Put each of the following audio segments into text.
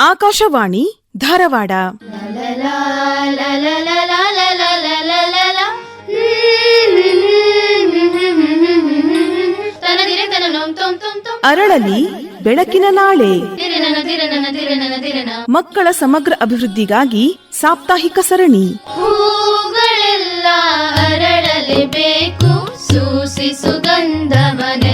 ಆಕಾಶವಾಣಿ ಧಾರವಾಡ. ಅರಳಲಿ ಬೆಳಕಿನ ನಾಳೆ. ಮಕ್ಕಳ ಸಮಗ್ರ ಅಭಿವೃದ್ಧಿಗಾಗಿ ಸಾಪ್ತಾಹಿಕ ಸರಣಿ. ಹೂಗಳೆಲ್ಲ ಅರಳಲೇಬೇಕು ಸೂಸಿ ಸುಗಂಧವನೆಲ್ಲಡೆಗೆ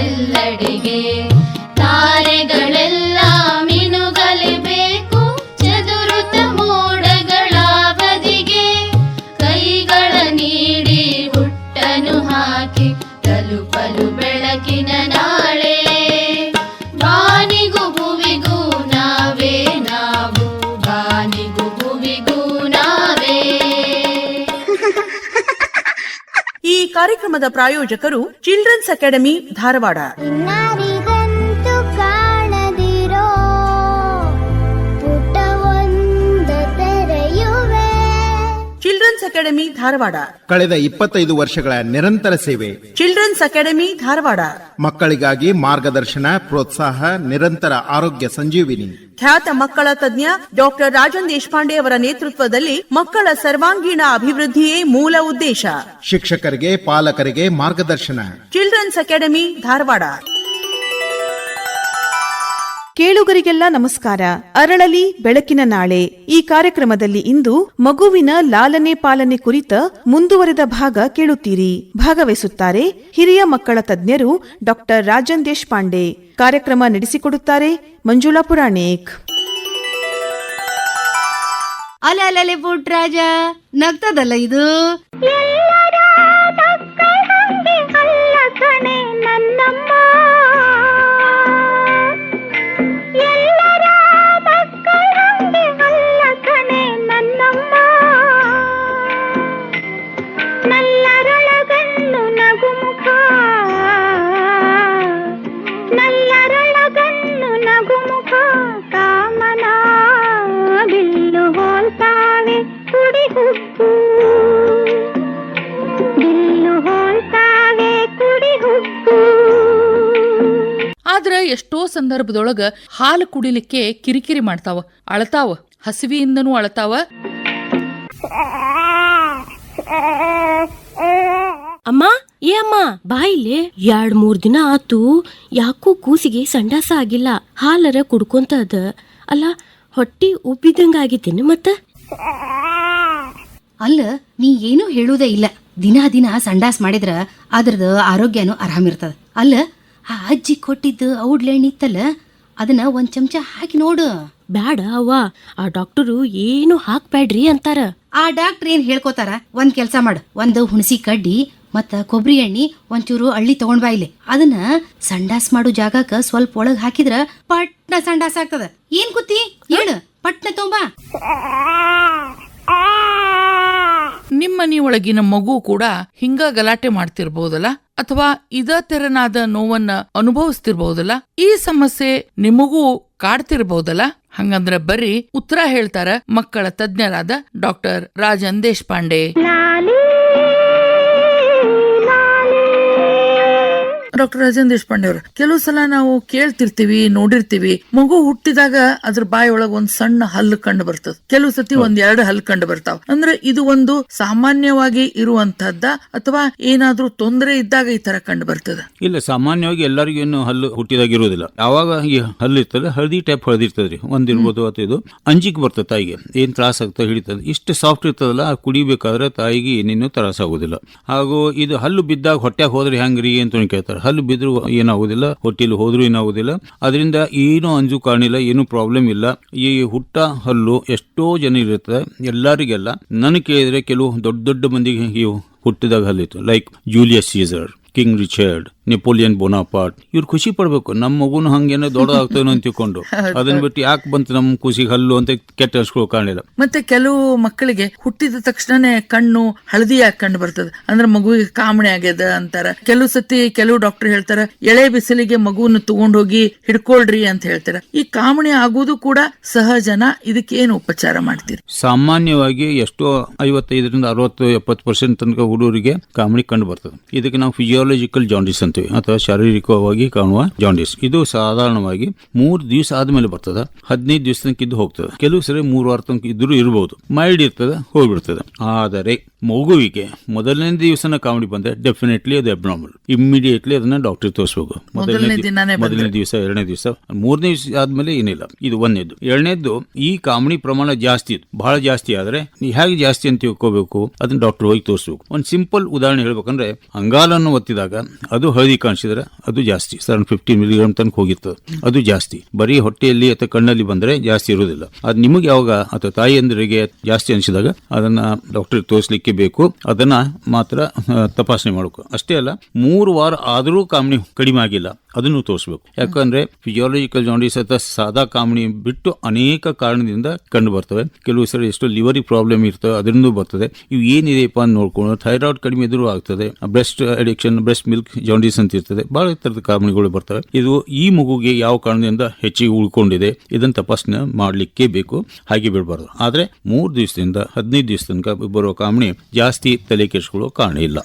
ಈ ಕಾರ್ಯಕ್ರಮದ ಪ್ರಾಯೋಜಕರು Children's Academy Dharwad. Academy Dharwad ಕಳೆದ ಇಪ್ಪತ್ತೈದು ವರ್ಷಗಳ ನಿರಂತರ ಸೇವೆ. ಚಿಲ್ಡ್ರನ್ಸ್ ಅಕಾಡೆಮಿ ಧಾರವಾಡ ಮಕ್ಕಳಿಗಾಗಿ ಮಾರ್ಗದರ್ಶನ ಪ್ರೋತ್ಸಾಹ ನಿರಂತರ ಆರೋಗ್ಯ ಸಂಜೀವಿನಿ. ಖ್ಯಾತ ಮಕ್ಕಳ ತಜ್ಞ ಡಾಕ್ಟರ್ ರಾಜನ್ ದೇಶಪಾಂಡೆ ಅವರ ನೇತೃತ್ವದಲ್ಲಿ ಮಕ್ಕಳ ಸರ್ವಾಂಗೀಣ ಅಭಿವೃದ್ಧಿಯೇ ಮೂಲ ಉದ್ದೇಶ. ಶಿಕ್ಷಕರಿಗೆ ಪಾಲಕರಿಗೆ ಮಾರ್ಗದರ್ಶನ. ಚಿಲ್ಡ್ರನ್ಸ್ ಅಕಾಡೆಮಿ ಧಾರವಾಡ ಕೇಳುಗರಿಗೆಲ್ಲ ನಮಸ್ಕಾರ. ಅರಳಲಿ ಬೆಳಕಿನ ನಾಳೆ. ಈ ಕಾರ್ಯಕ್ರಮದಲ್ಲಿ ಇಂದು ಮಗುವಿನ ಲಾಲನೆ ಪಾಲನೆ ಕುರಿತ ಮುಂದುವರೆದ ಭಾಗ ಕೇಳುತ್ತೀರಿ. ಭಾಗವಹಿಸುತ್ತಾರೆ ಹಿರಿಯ ಮಕ್ಕಳ ತಜ್ಞರು ಡಾಕ್ಟರ್ ರಾಜನ್ ದೇಶಪಾಂಡೆ. ಕಾರ್ಯಕ್ರಮ ನಡೆಸಿಕೊಡುತ್ತಾರೆ ಮಂಜುಳಾ ಪುರಾಣಿಕ್. ಅಲೆ ಅಲೆ ಪುಟ್ರಾಜ ನಗ್ತದಲ್ಲ ಇದು? ಸಂದರ್ಭದೊಳಗ ಹಾಲು ಕುಡಿಲಿಕ್ಕೆ ಕಿರಿಕಿರಿ ಮಾಡ್ತಾವ ಅಳತಾವ ಹಸಿವಿಯಿಂದನೂ ಅಳತಾವ. ಅಮ್ಮ ಏ ಅಮ್ಮ ಬಾಯಿಲೆ ಎರಡ್ ಮೂರ್ ದಿನ ಆತು ಯಾಕೋ ಕೂಸಿಗೆ ಸಂಡಾಸ ಆಗಿಲ್ಲ ಹಾಲರ ಕುಡ್ಕೊಂತ ಅದ ಅಲ್ಲ ಹೊಟ್ಟಿ ಉಬ್ಬಿದಂಗ ಆಗಿದ್ದೇನೆ ಮತ್ತ? ಅಲ್ಲ ನೀ ಏನೂ ಹೇಳುವುದೇ ಇಲ್ಲ. ದಿನಾ ದಿನ ಸಂಡಾಸ್ ಮಾಡಿದ್ರ ಅದ್ರದ್ದು ಆರೋಗ್ಯನೂ ಆರಾಮಿರ್ತದ. ಅಲ್ಲ ಆ ಅಜ್ಜಿ ಕೊಟ್ಟಿದ್ದು ಔಡ್ಲೆಣ್ಣೆ ಇತ್ತಲ್ಲ ಅದನ್ನ ಒಂದ್ ಚಮಚ ಹಾಕಿ ನೋಡು. ಬ್ಯಾಡ ಅವ್ವ ಆ ಡಾಕ್ಟರು ಏನು ಹಾಕ್ಬೇಡ್ರಿ ಅಂತಾರ. ಆ ಡಾಕ್ಟರ್ ಏನ್ ಹೇಳ್ಕೊತಾರ? ಒಂದ್ ಕೆಲ್ಸ ಮಾಡು. ಒಂದು ಹುಣಸಿ ಕಡ್ಡಿ ಮತ್ತ ಕೊಬ್ಬರಿ ಎಣ್ಣಿ ಒಂಚೂರು ಅಳ್ಳಿ ತಗೊಂಡ್ ಬಾ ಇಲ್ಲಿ. ಅದನ್ನ ಸಂಡಾಸ್ ಮಾಡೋ ಜಾಗಕ್ಕ ಸ್ವಲ್ಪ ಒಳಗ್ ಹಾಕಿದ್ರ ಪಟ್ನ ಸಂಡಾಸ್ ಆಗ್ತದ. ಏನ್ ಕುತ್ತಿ? ಹೇಳು ಪಟ್ನ ತೊಂಬಾ ನಿಮ್ಮ ಮನೆಯೊಳಗಿನ ಮಗು ಕೂಡ ಹಿಂಗ ಗಲಾಟೆ ಮಾಡ್ತಿರ್ಬಹುದಲ್ಲ ಅಥವಾ ಇದ ತೆರನಾದ ನೋವನ್ನ ಅನುಭವಿಸ್ತಿರ್ಬಹುದಲ್ಲ ಈ ಸಮಸ್ಯೆ ನಿಮಗೂ ಕಾಡ್ತಿರ್ಬಹುದಲ್ಲ ಹಂಗಂದ್ರ ಬರ್ರಿ, ಉತ್ತರ ಹೇಳ್ತಾರ ಮಕ್ಕಳ ತಜ್ಞರಾದ ಡಾಕ್ಟರ್ ರಾಜನ್ ದೇಶಪಾಂಡೆ. ಡಾಕ್ಟರ್ ರಾಜೇಂದ್ರ ದೇಶಪಾಂಡೆ ಅವರು ಕೆಲವು ಸಲ ನಾವು ಕೇಳ್ತಿರ್ತೀವಿ ನೋಡಿರ್ತೀವಿ. ಮಗು ಹುಟ್ಟಿದಾಗ ಅದ್ರ ಬಾಯಿ ಒಳಗ ಒಂದ್ ಸಣ್ಣ ಹಲ್ಲು ಕಂಡು ಬರ್ತದ. ಕೆಲವು ಸತಿ ಒಂದ್ ಎರಡು ಹಲ್ಲು ಕಂಡು ಬರ್ತಾವ. ಅಂದ್ರೆ ಇದು ಒಂದು ಸಾಮಾನ್ಯವಾಗಿ ಇರುವಂತಹದ್ದ ಅಥವಾ ಏನಾದ್ರೂ ತೊಂದರೆ ಇದ್ದಾಗ ಈ ತರ ಕಂಡು ಬರ್ತದ? ಇಲ್ಲ ಸಾಮಾನ್ಯವಾಗಿ ಎಲ್ಲರಿಗೂ ಏನು ಹಲ್ಲು ಹುಟ್ಟಿದಾಗ ಇರೋದಿಲ್ಲ ಯಾವಾಗ ಈ ಹಲ್ಲು ಇರ್ತದೆ ಹಳದಿ ಟೈಪ್ ಹಳದಿರ್ತದ್ರಿ ಒಂದ್ ಇರ್ಬೋದು ಅಥವಾ ಇದು ಅಂಜಿಕ್ ಬರ್ತದೆ ತಾಯಿಗೆ. ಏನ್ ತ್ರಾಸ ಆಗ್ತದೆ ಹಿಡಿತದೆ. ಇಷ್ಟು ಸಾಫ್ಟ್ ಇರ್ತದಲ್ಲ ಕುಡಿಬೇಕಾದ್ರೆ ತಾಯಿಗೆ ಏನೇನು ತ್ರಾಸ ಆಗುದಿಲ್ಲ. ಹಾಗೂ ಇದು ಹಲ್ಲು ಬಿದ್ದಾಗ ಹೊಟ್ಟೆಗೆ ಹೋದ್ರೆ ಹೆಂಗ್ರಿ ಅಂತ ಕೇಳ್ತಾರೆ. ಹಲ್ಲು ಬಿದ್ರು ಏನಾಗುದಿಲ್ಲ ಹೊಟ್ಟೆಲಿ ಹೋದ್ರು ಏನಾಗುದಿಲ್ಲ ಅದರಿಂದ ಏನು ಅಂಜು ಕಾಣಿಲ್ಲ, ಏನು ಪ್ರಾಬ್ಲಮ್ ಇಲ್ಲ. ಈ ಹುಟ್ಟ ಹಲ್ಲು ಎಷ್ಟೋ ಜನ ಇರುತ್ತೆ ಎಲ್ಲರಿಗೆಲ್ಲ. ನನಗೆ ಕೇಳಿದ್ರೆ ಕೆಲವು ದೊಡ್ಡ ದೊಡ್ಡ ಮಂದಿಗೆ ಹುಟ್ಟಿದಾಗ ಹಲ್ಲಿತ್ತು. Like Julius Caesar King Richard Napoleon Bonaparte ಇವ್ರು ಖುಷಿ ಪಡ್ಬೇಕು. ನಮ್ಮ ಮಗುನು ಹಂಗೇನೋ ದೊಡ್ಡದಾಗ್ತೇನೋ ಅಂತ ತಿಳ್ಕೊಂಡು. ಅದನ್ನ ಬಿಟ್ಟು ಯಾಕೆ ಬಂತು ನಮ್ಮ ಖುಷಿಗೆ ಹಲ್ಲು ಅಂತ ಕೆಟ್ಟ ಅನ್ಸ್ಕೊಳ್ಳೋ ಕಾಣಲಿಲ್ಲ ಮತ್ತೆ ಕೆಲವು ಮಕ್ಕಳಿಗೆ ಹುಟ್ಟಿದ ತಕ್ಷಣನೇ ಕಣ್ಣು ಹಳದಿ ಯಾಕೆ ಕಂಡು ಬರ್ತದ? ಅಂದ್ರೆ ಮಗುವಿಗೆ ಕಾಮಣೆ ಆಗ್ಯದ ಅಂತಾರ. ಕೆಲವು ಸತಿ ಕೆಲವು ಡಾಕ್ಟರ್ ಹೇಳ್ತಾರ ಎಳೆ ಬಿಸಿಲಿಗೆ ಮಗುವನ್ನು ತಗೊಂಡ್ ಹೋಗಿ ಹಿಡ್ಕೊಳ್ರಿ ಅಂತ ಹೇಳ್ತಾರ. ಈ ಕಾಮಣೆ ಆಗೋದು ಕೂಡ ಸಹಜನ ಇದಕ್ಕೆ ಏನು ಉಪಚಾರ ಮಾಡ್ತೀರಿ? ಸಾಮಾನ್ಯವಾಗಿ ಎಷ್ಟೋ ಐವತ್ತೈದರಿಂದ ಅರವತ್ತು ಎಪ್ಪತ್ತು ಪರ್ಸೆಂಟ್ ತನಕ ಹುಡುಗರಿಗೆ ಕಾಮಣಿ ಕಂಡು ಬರ್ತದೆ. ಇದಕ್ಕೆ ನಾವು ಫಿಸಿಯಾಲಜಿಕಲ್ ಜಾಂಡಿಸ್ ಅಂತ ಅಂತೀವಿ ಅಥವಾ ಶಾರೀರಿಕವಾಗಿ ಕಾಣುವ ಜಾಂಡಿಸ್ ಇದು ಸಾಧಾರಣವಾಗಿ ಮೂರು ದಿವಸ ಆದ್ಮೇಲೆ ಬರ್ತದ ಹದಿನೈದು ದಿವಸ ತನಕ ಇದ್ದು ಹೋಗ್ತದೆ. ಕೆಲವು ಸರಿ ಮೂರು ವಾರ ತನಕ ಇದ್ರೂ ಇರಬಹುದು ಮೈಲ್ಡ್ ಇರ್ತದೆ ಹೋಗ್ಬಿಡ್ತದೆ. ಆದರೆ ಮಗುವಿಗೆ ಮೊದಲನೇ ದಿವಸನ ಕಾಮಿಡಿ ಬಂದ್ರೆ ಡೆಫಿನೆಟ್ಲಿ ಅದು ಅಬ್ನಾರ್ಮಲ್ ಇಮ್ಮಿಡಿಯೇಟ್ಲಿ ಅದನ್ನ ಡಾಕ್ಟರ್ ತೋರಿಸಬೇಕು. ಮೊದಲನೇ ಮೊದಲನೇ ದಿವಸ ಎರಡನೇ ದಿವಸ ಮೂರನೇ ದಿವಸ ಆದ್ಮೇಲೆ ಏನಿಲ್ಲ. ಇದು ಒಂದನೇದು ಎರಡನೇದು ಈ ಕಾಮಿಡಿ ಪ್ರಮಾಣ ಜಾಸ್ತಿ ಇತ್ತು. ಬಹಳ ಜಾಸ್ತಿ ಆದ್ರೆ ಹೇಗೆ ಜಾಸ್ತಿ ಅಂತ ತಿಳ್ಕೋಬೇಕು? ಅದನ್ನ ಡಾಕ್ಟರ್ ಹೋಗಿ ತೋರಿಸಬೇಕು. ಒಂದು ಸಿಂಪಲ್ ಉದಾಹರಣೆ ಹೇಳ್ಬೇಕಂದ್ರೆ ಅಂಗಾಲನ್ನು ಒತ್ತಿದಾಗ ಅದು ಹಳದಿ ಕಾಣಿಸಿದ್ರೆ ಅದು ಜಾಸ್ತಿ. ಸೆವೆನ್ ಫಿಫ್ಟಿ ಮಿಲಿಗ್ರಾಮ್ ತನಕ ಹೋಗಿತ್ತು. ಅದು ಜಾಸ್ತಿ. ಬರೀ ಹೊಟ್ಟೆಯಲ್ಲಿ ಅಥವಾ ಕಣ್ಣಲ್ಲಿ ಬಂದ್ರೆ ಜಾಸ್ತಿ ಇರೋದಿಲ್ಲ ಅದು ನಿಮಗೆ ಯಾವಾಗ ಅಥವಾ ತಾಯಿಯಂದರಿಗೆ ಜಾಸ್ತಿ ಅನಿಸಿದಾಗ ಅದನ್ನ ಡಾಕ್ಟರ್ ತೋರಿಸಲಿಕ್ಕೆ ಬೇಕು. ಅದನ್ನ ಮಾತ್ರ ತಪಾಸಣೆ ಮಾಡಬೇಕು ಅಷ್ಟೇ ಅಲ್ಲ, ಮೂರು ವಾರ ಆದರೂ ಕಾಮಣಿ ಕಡಿಮೆ ಆಗಿಲ್ಲ. ಅದನ್ನು ತೋರಿಸ್ಬೇಕು. ಯಾಕಂದ್ರೆ ಫಿಸಿಯಾಲಜಿಕಲ್ ಜಾಂಡೀಸ್ ಅಥವಾ ಸಾದಾ ಕಾಮಣಿ ಬಿಟ್ಟು ಅನೇಕ ಕಾರಣದಿಂದ ಕಂಡು ಬರ್ತವೆ. ಕೆಲವು ಸರಿ ಎಷ್ಟು ಲಿವರಿ ಪ್ರಾಬ್ಲಮ್ ಇರ್ತವೆ, ಅದರಿಂದ ಬರ್ತದೆ. ಇವು ಏನಿದೆಯಪ್ಪ ಅಂತ ನೋಡ್ಕೊಂಡು ಥೈರಾಯ್ಡ್ ಕಡಿಮೆ ಇದ್ರೂ ಆಗ್ತದೆ. Breast addiction breast milk jaundice ಅಂತ ಇರ್ತದೆ. ಬಹಳ ತರದ ಕಾಮಣಿಗಳು ಬರ್ತವೆ. ಇದು ಈ ಮಗುಗೆ ಯಾವ ಕಾರಣದಿಂದ ಹೆಚ್ಚಿಗೆ ಉಳ್ಕೊಂಡಿದೆ ಇದನ್ನ ತಪಾಸಣೆ ಮಾಡಲಿಕ್ಕೆ ಬೇಕು. ಹಾಗೆ ಬಿಡಬಾರ್ದು. ಆದ್ರೆ ಮೂರು ದಿವಸದಿಂದ ಹದಿನೈದು ದಿವಸ ತನಕ ಬರುವ ಕಾಮಣಿ ಜಾಸ್ತಿ ತಲೆ ಕೆಡಿಸ್ಕೊಳ್ಳೋ ಕಾರಣ ಇಲ್ಲ.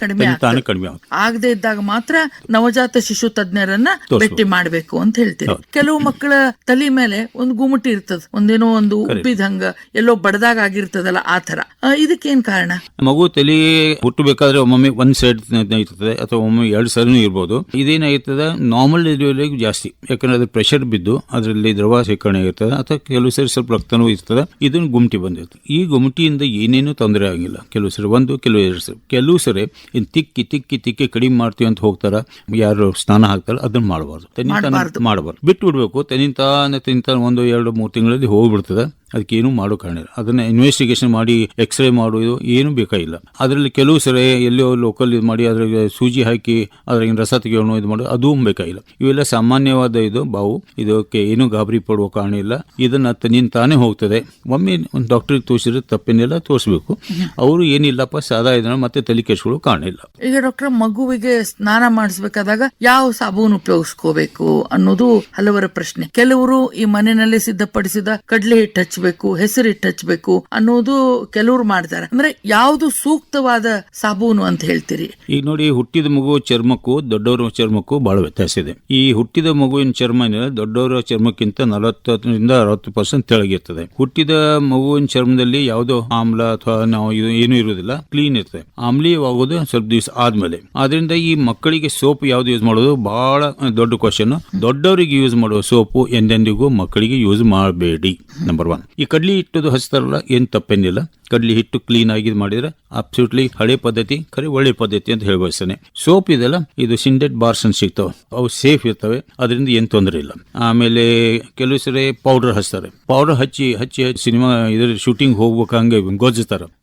ಕಡಿಮೆ ತಾನೇ ಕಡಿಮೆ ಆಗದೆ ಇದ್ದಾಗ ಮಾತ್ರ ನವಜಾತ ಶಿಶು ತಜ್ಞರನ್ನ. ಭೇಟಿ ಮಾಡಬೇಕು ಅಂತ ಹೇಳ್ತೀವಿ ಕೆಲವು ಮಕ್ಕಳ ತಲೆ ಮೇಲೆ ಒಂದು ಗುಮಟಿ ಇರ್ತದ. ಒಂದೇನೋ ಒಂದು ಉಬ್ಬಿದಂಗ ಎಲ್ಲೋ ಬಡದಾಗ ಆಗಿರ್ತದಲ್ಲ ಆ ತರ ಇದಕ್ಕೇನ್ ಕಾರಣ? ಮಗು ತಲೆ ಹುಟ್ಟಬೇಕಾದ್ರೆ ಒಮ್ಮೊಮ್ಮೆ ಒಂದ್ ಸೈಡ್ ಇರ್ತದೆ ಅಥವಾ ಒಮ್ಮೆ ಎರಡು ಸಲನೂ ಇರ್ಬೋದು. ಇದೇನಾಗಿರ್ತದೆ ನಾರ್ಮಲ್ ಡೆಲಿವರಿ ಜಾಸ್ತಿ. ಯಾಕಂದ್ರೆ ಅದ್ರ ಪ್ರೆಷರ್ ಬಿದ್ದು ಅದರಲ್ಲಿ ದ್ರವ ಶೇಖರಣೆ ಆಗಿರ್ತದೆ ಅಥವಾ ಕೆಲವು ಸರಿ ಸ್ವಲ್ಪ ರಕ್ತನೂ ಇರ್ತದೆ ಇದನ್ನು ಗುಮ್ಟಿ ಬಂದಿರ್ತದೆ ಈ ಗುಮ್ಟಿಯಿಂದ ಏನೇನು ತೊಂದರೆ ಆಗಿಲ್ಲ. ಕೆಲವು ಸರಿ ಒಂದು ಕೆಲವು ಎರಡು ಸರಿ. ಕೆಲವು ಸರಿ ಇನ್ ತಿಕ್ಕಿ ತಿಕ್ಕಿ ತಿಕ್ಕಿ ಕಡಿಮೆ ಮಾಡ್ತೀವಿ ಅಂತ ಹೋಗ್ತಾರ ಯಾರು ಸ್ನಾನ ಹಾಕ್ತಾರ ಅದನ್ನ ಮಾಡಬಾರ್ದು. ಮಾಡ್ಬಾರ್ದು. ಮಾಡಬಾರ್ದು. ಬಿಟ್ಟು ಬಿಡಬೇಕು ತೆನಿಂತಾನೆ ತಿಂತಾನೆ ಒಂದು ಎರಡು ಮೂರು ತಿಂಗಳಲ್ಲಿ ಹೋಗ್ಬಿಡ್ತದೆ. ಅದಕ್ಕೆ ಏನು ಮಾಡೋ ಕಾರಣ ಇಲ್ಲ. ಅದನ್ನ ಇನ್ವೆಸ್ಟಿಗೇಷನ್ ಮಾಡಿ ಎಕ್ಸ್ರೇ ಮಾಡೋದು ಏನು ಬೇಕಾಗಿಲ್ಲ. ಅದರಲ್ಲಿ ಕೆಲವು ಸರಿ ಎಲ್ಲೋ ಲೋಕಲ್ ಇದು ಮಾಡಿ ಅದ್ರಾಗ ಸೂಜಿ ಹಾಕಿ, ಅದ್ರಾಗಿನ ರಸ ತೆಗೆಯೋಣ, ಇದು ಮಾಡೋದು ಅದೂ ಬೇಕಾಗಿಲ್ಲ. ಇವೆಲ್ಲ ಸಾಮಾನ್ಯವಾದ ಇದು ಬಾವು. ಇದಕ್ಕೆ ಏನು ಗಾಬರಿ ಪಡುವ ಕಾರಣ ಇಲ್ಲ. ಇದನ್ನ ತನ್ನಿಂದ ತಾನೇ ಹೋಗ್ತದೆ. ಒಮ್ಮೆ ಒಂದು ಡಾಕ್ಟ್ರಿಗೆ ತೋರಿಸಿದ್ರೆ ತಪ್ಪೇನಿಲ್ಲ ತೋರಿಸ್ಬೇಕು. ಅವರು ಏನಿಲ್ಲಪ್ಪ, ಸಾದಾ ಇದನ್ನ ಮತ್ತೆ ತಲೆ ಕೆಡಿಸ್ಕೊಳ್ಳೋ ಕಾರಣ ಇಲ್ಲ. ಈಗ ಡಾಕ್ಟರ್ ಮಗುವಿಗೆ ಸ್ನಾನ ಮಾಡಿಸ್ಬೇಕಾದಾಗ ಯಾವ ಸಾಬೂನು ಉಪಯೋಗಿಸ್ಕೋಬೇಕು ಅನ್ನೋದು ಹಲವರ ಪ್ರಶ್ನೆ. ಕೆಲವರು ಈ ಮನೆಯಲ್ಲಿ ಸಿದ್ಧಪಡಿಸಿದ ಕಡ್ಲೆ ಹಿಟ್ಟು ಹೆಸರು ಹಿಟ್ಟು ಹಚ್ಚಬೇಕು ಅನ್ನೋದು ಕೆಲವರು ಮಾಡ್ತಾರೆ. ಅಂದ್ರೆ ಯಾವುದು ಸೂಕ್ತವಾದ ಸಾಬೂನು ಅಂತ ಹೇಳ್ತೀರಿ? ಈಗ ನೋಡಿ, ಹುಟ್ಟಿದ ಮಗು ಚರ್ಮಕ್ಕೂ ದೊಡ್ಡವರ ಚರ್ಮಕ್ಕೂ ಬಹಳ ವ್ಯತ್ಯಾಸ ಇದೆ. ಈ ಹುಟ್ಟಿದ ಮಗುವಿನ ಚರ್ಮ ದೊಡ್ಡವರ ಚರ್ಮಕ್ಕಿಂತ ನಲವತ್ತರಿಂದ ಅರವತ್ತು ಪರ್ಸೆಂಟ್ ತೆಳಗಿರ್ತದೆ. ಹುಟ್ಟಿದ ಮಗುವಿನ ಚರ್ಮದಲ್ಲಿ ಯಾವುದೋ ಆಮ್ಲ ಅಥವಾ ನಾವು ಏನು ಇರುವುದಿಲ್ಲ, ಕ್ಲೀನ್ ಇರ್ತದೆ. ಆಮ್ಲೀಯವಾಗೋದು ಸ್ವಲ್ಪ ದಿವಸ ಆದ್ಮೇಲೆ. ಆದ್ರಿಂದ ಈ ಮಕ್ಕಳಿಗೆ ಸೋಪ್ ಯಾವ್ದು ಯೂಸ್ ಮಾಡೋದು ಬಹಳ ದೊಡ್ಡ ಕ್ವಶನ್ ದೊಡ್ಡವರಿಗೆ ಯೂಸ್ ಮಾಡುವ ಸೋಪು ಎಂದೆಂದಿಗೂ ಮಕ್ಕಳಿಗೆ ಯೂಸ್ ಮಾಡಬೇಡಿ ನಂಬರ್ ಒನ್ ಈ ಕಡ್ಲಿ ಹಿಟ್ಟದು ಹಚ್ತಾರಲ್ಲ ಏನು ತಪ್ಪೇನಿಲ್ಲ. ಕಡ್ಲಿ ಹಿಟ್ಟು ಕ್ಲೀನ್ ಆಗಿ ಮಾಡಿದ್ರೆ ಅಬ್ಸಲ್ಯೂಟ್ಲಿ ಹಳೆ ಪದ್ಧತಿ, ಖರೆ ಒಳ್ಳೆ ಪದ್ಧತಿ ಅಂತ ಹೇಳಿ ಸೋಪ್ ಇದೆಲ್ಲ, ಇದು ಸಿಂಡೆಡ್ ಬಾರ್ಸ್ ಅಂತ ಸಿಗ್ತಾವೆ. ಅವು ಸೇಫ್ ಇರ್ತವೆ, ಅದರಿಂದ ಏನು ತೊಂದರೆ ಇಲ್ಲ. ಆಮೇಲೆ ಕೆಲವು ಸರಿ ಪೌಡರ್ ಹಚ್ತಾರೆ. ಪೌಡರ್ ಹಚ್ಚಿ ಹಚ್ಚಿ ಸಿನಿಮಾ ಇದ್ರ ಶೂಟಿಂಗ್ ಹೋಗ್ಬೇಕು ಹಂಗೆ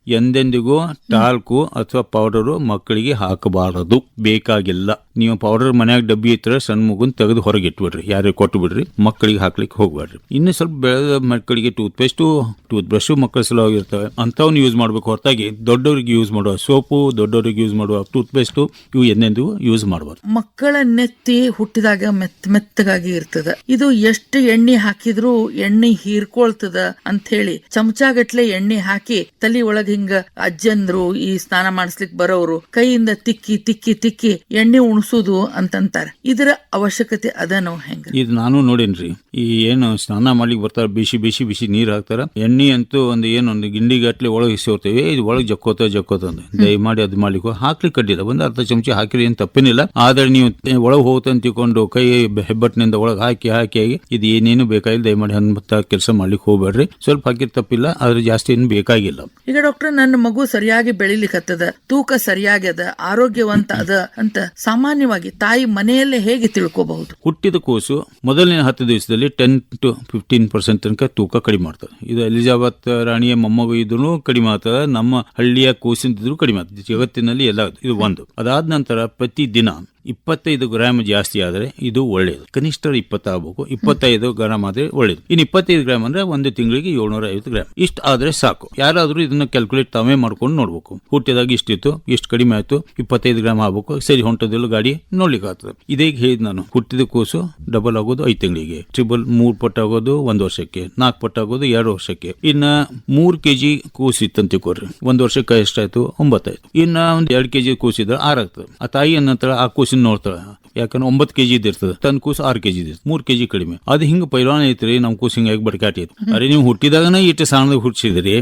ಎಂದೆಂದಿಗೂ ಟಾಲ್ಕು ಅಥವಾ ಪೌಡರು ಮಕ್ಕಳಿಗೆ ಹಾಕಬಾರದು. ಬೇಕಾಗಿಲ್ಲ. ನೀವು ಪೌಡರ್ ಮನ್ಯಾಗ ಡಬ್ಬಿ ಇತ್ತರೆ ಸಣ್ಣ ಮಗುನ್ ತೆಗೆದು ಹೊರಗೆ ಇಟ್ಬಿಡ್ರಿ ಯಾರಿಗೆ ಕೊಟ್ಟು ಬಿಡ್ರಿ ಮಕ್ಕಳಿಗೆ ಹಾಕ್ಲಿಕ್ಕೆ ಹೋಗ್ಬೇಡ್ರಿ ಇನ್ನು ಸ್ವಲ್ಪ ಬೆಳೆದ ಮಕ್ಕಳಿಗೆ ಟೂತ್ ಪೇಸ್ಟು ಟೂತ್ ಬ್ರಷ್ ಮಕ್ಕಳ ಸಲುವಾಗಿರ್ತವೆ. ಅಂಥವ್ನ ಯೂಸ್ ಮಾಡಬೇಕು. ಹೊರತಾಗಿ ದೊಡ್ಡವರಿಗೆ ಯೂಸ್ ಮಾಡುವ ಸೋಪು ದೊಡ್ಡವರಿಗೆ ಯೂಸ್ ಮಾಡುವ ಟೂತ್ ಪೇಸ್ಟು ಇವು ಎಂದೆಂದಿಗೂ ಯೂಸ್ ಮಾಡಬಾರ್ದು. ಮಕ್ಕಳ ನೆತ್ತಿ ಹುಟ್ಟಿದಾಗ ಮೆತ್ತ ಮೆತ್ತಗಾಗಿ ಇರ್ತದ. ಇದು ಎಷ್ಟು ಎಣ್ಣೆ ಹಾಕಿದ್ರು ಎಣ್ಣೆ ಹೀರ್ಕೊಳ್ತದ ಅಂತ ಹೇಳಿ ಚಮಚಾಗಟ್ಲೆ ಎಣ್ಣೆ ಹಾಕಿ ತಲೆ ಒಳಗ್ ಹಿಂಗ ಅಜ್ಜಂದ್ರು ಈ ಸ್ನಾನ ಮಾಡಿಸ್ಲಿಕ್ ಬರೋರು ಕೈಯಿಂದ ತಿಕ್ಕಿ ತಿಕ್ಕಿ ತಿಕ್ಕಿ ಎಣ್ಣೆ ಉಣಸುದು ಅಂತಂತಾರ. ಇದರ ಅವಶ್ಯಕತೆ ಅದ ನಾವು ಹೆಂಗ? ಇದು ನಾನು ನೋಡೇನ್ರಿ. ಈ ಏನು ಸ್ನಾನ ಮಾಡ್ಲಿಕ್ಕೆ ಬರ್ತಾರ ಬಿಸಿ ಬಿಸಿ ಬಿಸಿ ನೀರ್ ಹಾಕ್ತಾರ. ಎಣ್ಣೆ ಅಂತೂ ಒಂದು ಏನೊಂದು ಗಿಂಡಿ ಗಟ್ಲೆ ಒಳಗೆ ಸೇರ್ತೇವೆ ಇದು ಒಳಗೆ ಜಕ್ಕೋತ ಜಕ್ಕೋತ ದಯಮಾಡಿ ಅದು ಮಾಡ್ಲಿಕ್ಕೆ ಹಾಕ್ಲಿಕ್ಕೆ ಕಡ್ಡಿಲ್ಲ. ಒಂದು ಅರ್ಧ ಚಮಚ ಹಾಕಿರಿ ಏನು ತಪ್ಪೇನಿಲ್ಲ. ಆದ್ರೆ ನೀವು ಒಳಗೆ ಹೋಗ್ತಂತ ತಿಕೊಂಡು ಕೈ ಹೆಬ್ಬಟ್ಟಿನಿಂದ ಒಳಗೆ ಹಾಕಿ ಹಾಕಿ ಹಾಕಿ ಇದು ಏನೇನು ಬೇಕಾಗಿಲ್ಲ ದಯಮಾಡಿ ಅಂತ ಕೆಲಸ ಮಾಡ್ಲಿಕ್ಕೆ ಹೋಗ್ಬೇಡ್ರಿ. ಸ್ವಲ್ಪ ಹಾಕಿರ್ ತಪ್ಪಿಲ್ಲ ಆದ್ರೆ ಜಾಸ್ತಿ ಏನು ಬೇಕಾಗಿಲ್ಲ. ಈಗ ಡಾಕ್ಟರ್ ನನ್ನ ಮಗು ಸರಿಯಾಗಿ ಬೆಳಿಲಿಕ್ಕತ್ತದ ತೂಕ ಸರಿಯಾಗ್ಯದ ಆರೋಗ್ಯವಂತ ಅದ ಅಂತ ಸಾಮಾನ್ಯವಾಗಿ ತಾಯಿ ಮನೆಯಲ್ಲೇ ಹೇಗೆ ತಿಳ್ಕೋಬಹುದು? ಹುಟ್ಟಿದ ಕೂಸು ಮೊದಲನೇ ಹತ್ತು ದಿವಸದಲ್ಲಿ ಟೆನ್ ಟು ಫಿಫ್ಟೀನ್ ಪರ್ಸೆಂಟ್ ತನಕ ತೂಕ ಕಡಿಮೆ ಮಾಡ್ತದೆ. ಇದು ಎಲಿಜಾಬೆತ್ ರಾಣಿಯ ಮೊಮ್ಮಗು ಇದ್ರೂ ಕಡಿಮೆ ಆಗ್ತದೆ, ನಮ್ಮ ಹಳ್ಳಿಯ ಕೂಸಿಂದಿದ್ರು ಕಡಿಮೆ ಆಗ್ತದೆ. ಜಗತ್ತಿನಲ್ಲಿ ಎಲ್ಲ ಇದು ಒಂದು. ಅದಾದ ನಂತರ ಪ್ರತಿ ದಿನ ಇಪ್ಪತ್ತೈದು ಗ್ರಾಮ್ ಜಾಸ್ತಿ ಆದರೆ ಇದು ಒಳ್ಳೆಯದು ಕನಿಷ್ಠ ಇಪ್ಪತ್ತು ಆಗಬೇಕು ಇಪ್ಪತ್ತೈದು ಗ್ರಾಮ್ ಆದರೆ ಒಳ್ಳೆಯದು ಇನ್ನು ಇಪ್ಪತ್ತೈದು ಗ್ರಾಮ್ ಅಂದ್ರೆ ಒಂದು ತಿಂಗಳಿಗೆ ಏಳ್ನೂರ ಐವತ್ತು ಗ್ರಾಮ್ ಇಷ್ಟು ಆದರೆ ಸಾಕು. ಯಾರಾದರೂ ಇದನ್ನು ಕ್ಯಾಲ್ಕುಲೇಟ್ ತಾವೇ ಮಾಡ್ಕೊಂಡು ನೋಡ್ಬೇಕು. ಹುಟ್ಟಿದಾಗ ಇಷ್ಟಿತ್ತು, ಇಷ್ಟು ಕಡಿಮೆ ಆಯಿತು, ಇಪ್ಪತ್ತೈದು ಗ್ರಾಮ್ ಆಗಬೇಕು. ಸರಿ, ಹೊಂಟದಿಲ್ಲ ಗಾಡಿ ನೋಡ್ಲಿಕ್ಕೆ ಆಗ್ತದೆ ಇದೀಗ ಹೇಳಿದ್ ನಾನು, ಹುಟ್ಟಿದ ಕೂಸು ಡಬಲ್ ಆಗೋದು ಐದು ತಿಂಗಳಿಗೆ. ಟ್ರಿಬಲ್ ಮೂರು ಪಟ್ಟು ಆಗೋದು ಒಂದು ವರ್ಷಕ್ಕೆ. ನಾಲ್ಕು ಪಟ್ಟು ಆಗೋದು ಎರಡು ವರ್ಷಕ್ಕೆ. ಇನ್ನ ಮೂರು ಕೆಜಿ ಕೂಸು ಇತ್ತಂತ ತಿಳ್ಕೊಡ್ರಿ ಒಂದು ವರ್ಷಕ್ಕೆ ಎಷ್ಟಾಯ್ತು? ಒಂಬತ್ತಾಯ್ತು. ಒಂದು ಎರಡು ಕೆ ಕೆಜಿ ಕೂಸಿದ್ರೆ ಆರಾಗ್ತದೆ. ಆ ತಾಯಿ ನಂತರ ಆ ಕೂಸಿನ ಕೂಸಿನ ನೋಡ್ತಾಳೆ ಯಾಕಂದ್ರೆ ಒಂಬತ್ತು ಕೆಜಿ ಇರ್ತದೆ ತನ್ನ ಕೂಸು ಆರು ಕೆಜಿ ಇದೆ ಮೂರು ಕೆಜಿ ಕಡಿಮೆ. ಅದು ಹಿಂಗ ಪೈಲಾನ ಐತ್ರಿ ನಮ್ ಕೂಸು ಹಿಂಗಾಗಿ ಬಡ್ಕಾಟಿ ಐತಿ ಅರೆ ನೀವು ಹುಟ್ಟಿದಾಗನ ಇಟ್ಟು ಸಣ್ಣದಾಗ ಹುಟ್ಟಿಸಿದ್ರಿ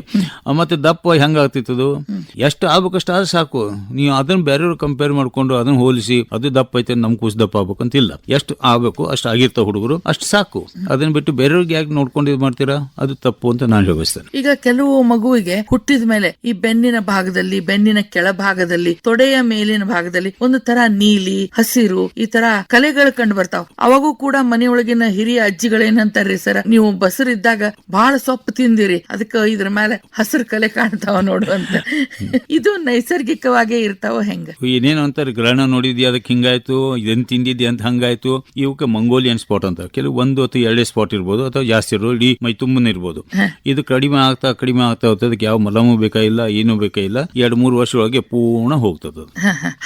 ಮತ್ತೆ ದಪ್ಪ ಹೆಂಗ ಅದು ಎಷ್ಟು ಆಗ್ಬೇಕಷ್ಟು ಆದ್ರೆ ಸಾಕು. ನೀವು ಅದನ್ನ ಬೇರೆಯವ್ರು ಕಂಪೇರ್ ಮಾಡ್ಕೊಂಡು ಅದನ್ನ ಹೋಲಿಸಿ ಅದು ದಪ್ಪ ಐತೆ ನಮ್ ಕೂಸು ದಪ್ಪ ಆಗ್ಬೇಕಂತಿಲ್ಲ. ಎಷ್ಟು ಆಗ್ಬೇಕು ಅಷ್ಟು ಆಗಿರ್ತಾವ ಹುಡುಗರು ಅಷ್ಟು ಸಾಕು. ಅದನ್ನ ಬಿಟ್ಟು ಬೇರೆಯವ್ರಿಗೆ ಯಾಕೆ ನೋಡ್ಕೊಂಡು ಇದು ಮಾಡ್ತೀರಾ? ಅದು ತಪ್ಪು ಅಂತ ನಾನು ಹೇಳ್ತೇನೆ ಈಗ ಕೆಲವು ಮಗುವಿಗೆ ಹುಟ್ಟಿದ ಮೇಲೆ ಈ ಬೆನ್ನಿನ ಭಾಗದಲ್ಲಿ ಬೆನ್ನಿನ ಕೆಳಭಾಗದಲ್ಲಿ ತೊಡೆಯ ಮೇಲಿನ ಭಾಗದಲ್ಲಿ ಒಂದು ತರ ನೀಲಿ ಹಸಿರು ಈ ತರ ಕಲೆಗಳು ಕಂಡು ಬರ್ತಾವ. ಅವಾಗೂ ಕೂಡ ಮನೆಯೊಳಗಿನ ಹಿರಿಯ ಅಜ್ಜಿಗಳೇನಂತಾರ್ರಿ ಸರ್ ನೀವು ಬಸರಿದ್ದಾಗ ಬಹಳ ಸೊಪ್ಪು ತಿಂದಿರಿ. ಅದಕ್ಕ ಇದ್ರ ಮೇಲೆ ಹಸಿರು ಕಲೆ ಕಾಣ್ತಾವ ನೋಡು ಅಂತ. ಇದು ನೈಸರ್ಗಿಕವಾಗಿ ಇರ್ತಾವ ಹೆಂಗ? ಏನೇನು ಅಂತಾರೆ ಗ್ರಹಣ ನೋಡಿದ್ಯಾ ಅದಕ್ಕೆ ಹಿಂಗಾಯ್ತು ಇದನ್ ತಿಂದಿದ್ಯಾ ಅಂತ ಹಂಗಾಯ್ತು. ಇವಕ್ಕೆ ಮಂಗೋಲಿಯನ್ ಸ್ಪಾಟ್ ಅಂತ ಕೆಲವು ಒಂದು ಅಥವಾ ಎರಡೇ ಸ್ಪಾಟ್ ಇರ್ಬೋದು ಅಥವಾ ಜಾಸ್ತಿ ಇರ್ಬೋದು ಇಡೀ ಮೈ ತುಂಬನ ಇರ್ಬೋದು. ಇದು ಕಡಿಮೆ ಆಗ್ತಾ ಕಡಿಮೆ ಆಗ್ತಾ ಹೋಗ್ತದೆ. ಅದಕ್ಕೆ ಯಾವ ಮಲಮು ಬೇಕಾಗಿಲ್ಲ ಏನು ಬೇಕಾಗಿಲ್ಲ ಎರಡು ಮೂರು ವರ್ಷ ಒಳಗೆ ಪೂರ್ಣ ಹೋಗ್ತದೆ.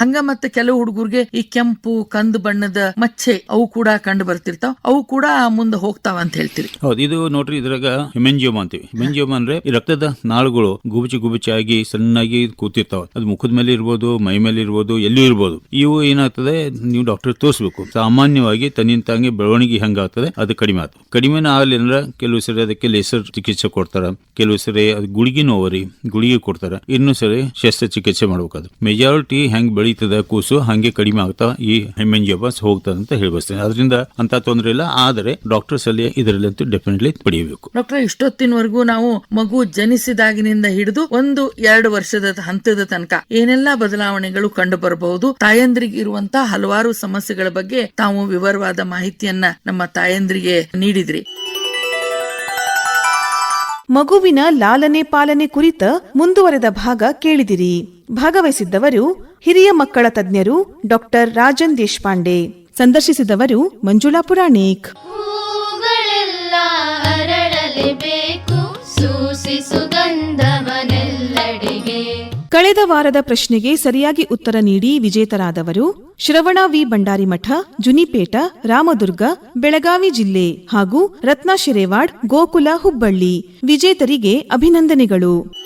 ಹಂಗ ಮತ್ತೆ ಕೆಲವು ಹುಡುಗರಿಗೆ ಈ ಕೆಂಪು ಕಂದು ಬಣ್ಣದ ಮಚ್ಚೆ ಅವು ಕೂಡ ಕಂಡು ಬರ್ತಿರ್ತಾವ. ಅವು ಕೂಡ ಮುಂದೆ ಹೋಗ್ತಾವ ಅಂತ ಹೇಳ್ತೀರಿ. ಹೌದು, ಇದು ನೋಡ್ರಿ ಇದ್ರಾಗ ಹಿಮೆಂಜಿಯೋಮ ಅಂತೀವಿ. ಹಿಮೆಂಜಿಯೋಮ ಅಂದ್ರೆ ರಕ್ತದ ನಾಳುಗಳು ಗುಬುಚಿ ಗುಬುಚಾಗಿ ಸಣ್ಣಾಗಿ ಕೂತಿರ್ತಾವ. ಅದು ಮುಖದ ಮೇಲೆ ಇರ್ಬೋದು, ಮೈ ಮೇಲೆ ಇರ್ಬೋದು, ಎಲ್ಲೂ ಇರ್ಬೋದು. ಇವು ಏನಾಗ್ತದೆ, ನೀವು ಡಾಕ್ಟರ್ ತೋರಿಸ್ಬೇಕು. ಸಾಮಾನ್ಯವಾಗಿ ತನ್ನಿಂದ ತಾಂಗೆ ಬೆಳವಣಿಗೆ ಹೆಂಗಾಗ್ತದೆ, ಅದು ಕಡಿಮೆ ಆಗ್ತದೆ ಕಡಿಮೆನ ಆಗಲಿ ಅಂದ್ರೆ ಕೆಲವು ಸರಿ ಅದಕ್ಕೆ ಲೇಸರ್ ಚಿಕಿತ್ಸೆ ಕೊಡ್ತಾರ. ಕೆಲವು ಸರಿ ಅದು ಗುಳಿಗೆ ನೋವರಿ, ಗುಳಿಗೆ ಕೊಡ್ತಾರ. ಇನ್ನು ಸರಿ ಶಸ್ತ್ರಚಿಕಿತ್ಸೆ ಮಾಡ್ಬೇಕಾದ್ರೆ. ಮೆಜಾರಿಟಿ ಹೆಂಗ್ ಬೆಳೀತದ, ಕೂಸು ಹಂಗೆ ಕಡಿಮೆ ಆಗ್ತಾ ಈ ಹೆಮ್ಮೆಂಜಿಯೋಬಸ್ ಹೋಗ್ತದೆ ಅಂತ ಹೇಳ್ಬಸ್ತೇನೆ ಅದರಿಂದ ಅಂತ ತೊಂದರೆ ಇಲ್ಲ. ಆದರೆ ಡಾಕ್ಟರ್ ಸಲಹೆ ಇದರಲ್ಲಂತೂ ಡೆಫಿನೆಟ್ಲಿ ಪಡೆಯಬೇಕು. ಡಾಕ್ಟರ್ ಇಷ್ಟೊತ್ತಿನವರೆಗೂ ನಾವು ಮಗು ಜನಿಸಿದಾಗಿನಿಂದ ಹಿಡಿದು ಒಂದು ಎರಡು ವರ್ಷದ ಹಂತದ ತನಕ ಏನೆಲ್ಲಾ ಬದಲಾವಣೆಗಳು ಕಂಡು ಬರಬಹುದು ತಾಯಂದ್ರಿಗೆ ಇರುವಂತಹ ಹಲವಾರು ಸಮಸ್ಯೆಗಳ ಬಗ್ಗೆ ತಾವು ವಿವರವಾದ ಮಾಹಿತಿಯನ್ನ ನಮ್ಮ ತಾಯಂದ್ರಿಗೆ ನೀಡಿದ್ರಿ. ಮಗುವಿನ ಲಾಲನೆ ಪಾಲನೆ ಕುರಿತ ಮುಂದುವರೆದ ಭಾಗ ಕೇಳಿದಿರಿ. ಭಾಗವಹಿಸಿದ್ದವರು ಹಿರಿಯ ಮಕ್ಕಳ ತಜ್ಞರು ಡಾಕ್ಟರ್ ರಾಜನ್ ದೇಶಪಾಂಡೆ ಸಂದರ್ಶಿಸಿದವರು ಮಂಜುಳಾ ಪುರಾಣಿಕ್. ಕಳೆದ ವಾರದ ಪ್ರಶ್ನೆಗೆ ಸರಿಯಾಗಿ ಉತ್ತರ ನೀಡಿ ವಿಜೇತರಾದವರು ಶ್ರವಣ ವಿ. ಬಂಡಾರಿಮಠ ಜುನಿಪೇಟ ರಾಮದುರ್ಗ ಬೆಳಗಾವಿ ಜಿಲ್ಲೆ ಹಾಗೂ ರತ್ನ ಶಿರೇವಾಡ್ ಗೋಕುಲ ಹುಬ್ಬಳ್ಳಿ ವಿಜೇತರಿಗೆ ಅಭಿನಂದನೆಗಳು.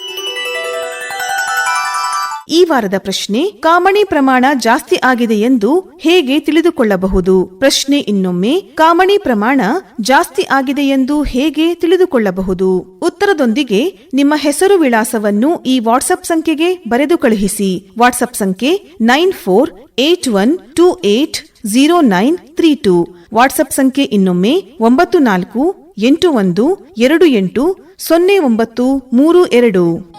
ಈ ವಾರದ ಪ್ರಶ್ನೆ, ಕಾಮಣಿ ಪ್ರಮಾಣ ಜಾಸ್ತಿ ಆಗಿದೆ ಎಂದು ಹೇಗೆ ತಿಳಿದುಕೊಳ್ಳಬಹುದು? ಪ್ರಶ್ನೆ ಇನ್ನೊಮ್ಮೆ, ಕಾಮಣಿ ಪ್ರಮಾಣ ಜಾಸ್ತಿ ಆಗಿದೆ ಎಂದು ಹೇಗೆ ತಿಳಿದುಕೊಳ್ಳಬಹುದು? ಉತ್ತರದೊಂದಿಗೆ, ನಿಮ್ಮ ಹೆಸರು ವಿಳಾಸವನ್ನು ಈ ವಾಟ್ಸ್ಆಪ್ ಸಂಖ್ಯೆಗೆ ಬರೆದು ಕಳುಹಿಸಿ. ವಾಟ್ಸ್ಆಪ್ ಸಂಖ್ಯೆ nine four, eight one, two eight, zero nine, three two. WhatsApp ಸಂಖ್ಯೆ ಇನ್ನೊಮ್ಮೆ, ಒಂಬತ್ತು ನಾಲ್ಕು, ಎಂಟು ಒಂದು, ಎರಡು ಎಂಟು, ಸೊನ್ನೆ ಒಂಬತ್ತು, ಮೂರು ಎರಡು.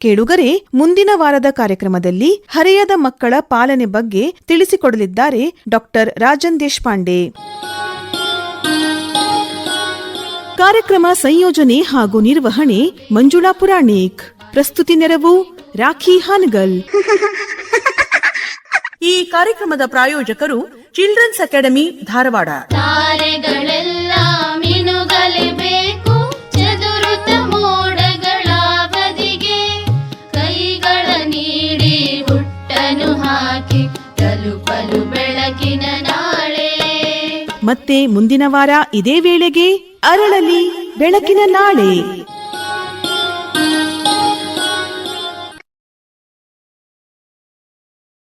ಕೇಳುಗರೆ ಮುಂದಿನ ವಾರದ ಕಾರ್ಯಕ್ರಮದಲ್ಲಿ ಹರೆಯದ ಮಕ್ಕಳ ಪಾಲನೆ ಬಗ್ಗೆ ತಿಳಿಸಿಕೊಡಲಿದ್ದಾರೆ ಡಾಕ್ಟರ್ ರಾಜನ್ ದೇಶಪಾಂಡೆ. ಕಾರ್ಯಕ್ರಮ ಸಂಯೋಜನೆ ಹಾಗೂ ನಿರ್ವಹಣೆ ಮಂಜುಳಾ ಪುರಾಣಿಕ್. ಪ್ರಸ್ತುತಿ ನೆರವು ರಾಖಿ ಹಾನಗಲ್. ಈ ಕಾರ್ಯಕ್ರಮದ ಪ್ರಾಯೋಜಕರು ಚಿಲ್ಡ್ರನ್ಸ್ ಅಕಾಡೆಮಿ ಧಾರವಾಡ. ಮತ್ತೆ ಮುಂದಿನ ವಾರ ಇದೇ ವೇಳೆಗೆ ಅರಳಲಿ ಬೆಳಕಿನ ನಾಳೆ.